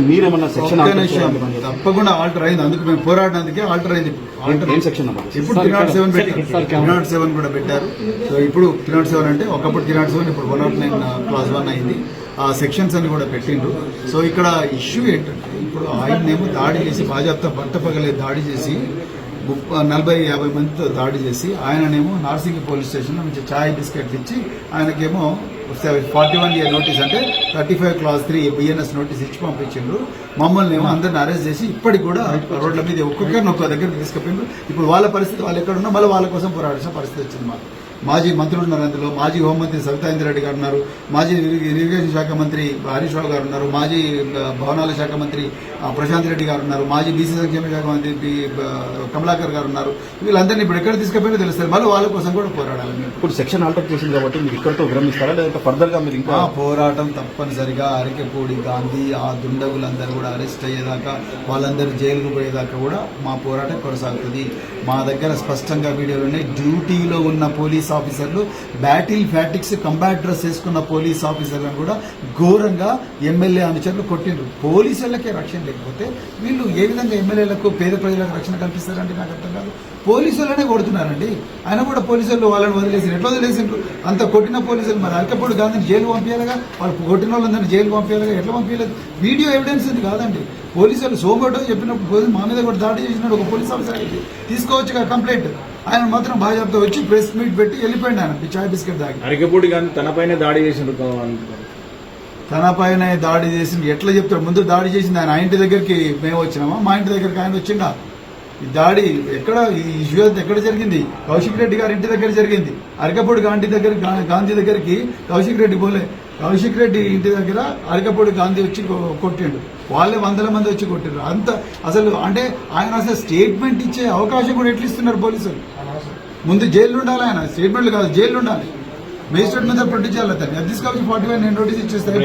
మీరేమన్నా సెక్షన్. తప్పకుండా ఆల్టర్ అయింది. అందుకు మేము పోరాడినందుకే ఆల్టర్ అయింది. ఏం సెక్షన్ ఇప్పుడు త్రీ నాట్ సెవెన్ పెట్టారు. త్రీ నాట్ సెవెన్ కూడా పెట్టారు. సో ఇప్పుడు త్రీ నాట్ సెవెన్ అంటే ఒకప్పుడు త్రీ నాట్ సెవెన్ ఇప్పుడు one nought nine clause one అయింది. ఆ సెక్షన్స్ అని కూడా పెట్టిండ్రు. సో ఇక్కడ ఇష్యూ ఏంటంటే ఇప్పుడు ఆయన్నేమో దాడి చేసి బాజాప్తా బట్ట పగలే దాడి చేసి ముప్ప- నలభై యాభై మందితో దాడి చేసి ఆయననేమో నార్సింగి పోలీస్ స్టేషన్లో నుంచి ఛాయ్ బిస్కెట్లు ఇచ్చి ఆయనకేమో ఫార్టీ వన్ ఇయర్ నోటీస్ అంటే thirty five clause three BNS notice ఇచ్చి పంపించిండ్రు. మమ్మల్ని ఏమో అందరిని అరెస్ట్ చేసి ఇప్పటికి కూడా రోడ్ల మీద ఒక్కొక్కరిని ఒక్క దగ్గర తీసుకుపోయిండ్రు ఇప్పుడు వాళ్ళ పరిస్థితి వాళ్ళు ఎక్కడ ఉన్నా మళ్ళీ వాళ్ళ కోసం పోరాడాల్సిన పరిస్థితి వచ్చింది మాకు. మాజీ మంత్రులు ఉన్నారు అందులో. మాజీ హోంమంత్రి సవితాంద్ర రెడ్డి గారు ఉన్నారు. మాజీ ఇరి- ఇరిగేషన్ శాఖ మంత్రి హరీష్ రావు గారు ఉన్నారు. మాజీ భవనాల శాఖ మంత్రి ప్రశాంత్ రెడ్డి గారు ఉన్నారు. మాజీ బీసీ సంక్షేమ శాఖ మంత్రి కమలాకర్ గారు ఉన్నారు. వీళ్ళందరినీ ఇప్పుడు ఎక్కడ తీసుకుపోయినా తెలుస్తారు మళ్ళీ వాళ్ళ కోసం కూడా పోరాడాలి ఇప్పుడు సెక్షన్ ఆల్టర్ చేసింది కాబట్టి మీరు ఇక్కడతో విరమిస్తారా? లేదంటే ఫర్దర్గా మీరు ఇంకా పోరాటం తప్పనిసరిగా అరికెపూడి గాంధీ ఆ దుండగులందరూ కూడా అరెస్ట్ అయ్యేదాకా వాళ్ళందరూ జైలుకు పోయేదాకా కూడా మా పోరాటం కొనసాగుతుంది. మా దగ్గర స్పష్టంగా వీడియోలు ఉన్నాయి. డ్యూటీలో ఉన్న పోలీస్ ఆఫీసర్లు బ్యాటిల్ ఫ్యాటిక్స్ కంబాట్ డ్రెస్ వేసుకున్న పోలీస్ ఆఫీసర్లను కూడా ఘోరంగా ఎమ్మెల్యే అనుచరులు కొట్టిండ్రు. పోలీసులకే రక్షణ లేకపోతే వీళ్ళు ఏ విధంగా ఎమ్మెల్యేలకు పేద ప్రజలకు రక్షణ కల్పిస్తారంటే నాకు అర్థం కాదు. పోలీసులనే కొడుతున్నారండి. ఆయన కూడా పోలీసులు వాళ్ళని వదిలేసి ఎట్లా వదిలేసిండ్రు? అంత కొట్టిన పోలీసులు మరి అరకపూడి గాంధీని జైలు పంపించాలిగా వాళ్ళు కొట్టిన వాళ్ళందరినీ జైలు పంపించాలిగా ఎట్లా పంపించలేదు వీడియో ఎవిడెన్స్ ఇది కాదండి. పోలీసులు సోమోటో చెప్పినప్పుడు మా మీద కూడా దాడి చేసినాడు ఒక పోలీస్ ఆఫీసర్ అయితే. తీసుకోవచ్చు కంప్లైంట్. ఆయన మాత్రం బాజాబ్తో వచ్చి ప్రెస్ మీట్ పెట్టి వెళ్ళిపోయింది ఆయన చాయ్ బిస్కెట్ దాగి అరికపూడి గాంధీ తనపైనే దాడి చేసిండ్రు అనుకుంటారు తన పైన దాడి చేసింది ఎట్లా చెప్తాడు? ముందు దాడి చేసింది ఆయన. ఆ ఇంటి దగ్గరికి మేము వచ్చినామా? మా ఇంటి దగ్గరికి ఆయన వచ్చిండా? ఈ దాడి ఎక్కడ? ఈ ఇష్యూ ఎక్కడ జరిగింది? కౌశిక్ రెడ్డి గారి ఇంటి దగ్గర జరిగింది. అరకపూడి గాంధీ దగ్గర గాంధీ దగ్గరికి కౌశిక్ రెడ్డి పోలే కౌశిక్ రెడ్డి ఇంటి దగ్గర అరకపూడి గాంధీ వచ్చి కొట్టిండు. వాళ్ళే వందల మంది వచ్చి కొట్టిండ్రు. అంత అసలు అంటే ఆయన అసలు స్టేట్మెంట్ ఇచ్చే అవకాశం కూడా ఎట్లా ఇస్తున్నారు పోలీసులు? ముందు జైలు ఉండాలి ఆయన. స్టేట్మెంట్లు కాదు జైలు ఉండాలి. మేజిస్ట్రేట్ మీద ప్రొడ్యూస్ చేయాలి అతన్ని. అది తీసుకొచ్చి ఫార్టీ ఫైవ్ నేను నోటీస్ ఏం ఇచ్చేస్తాను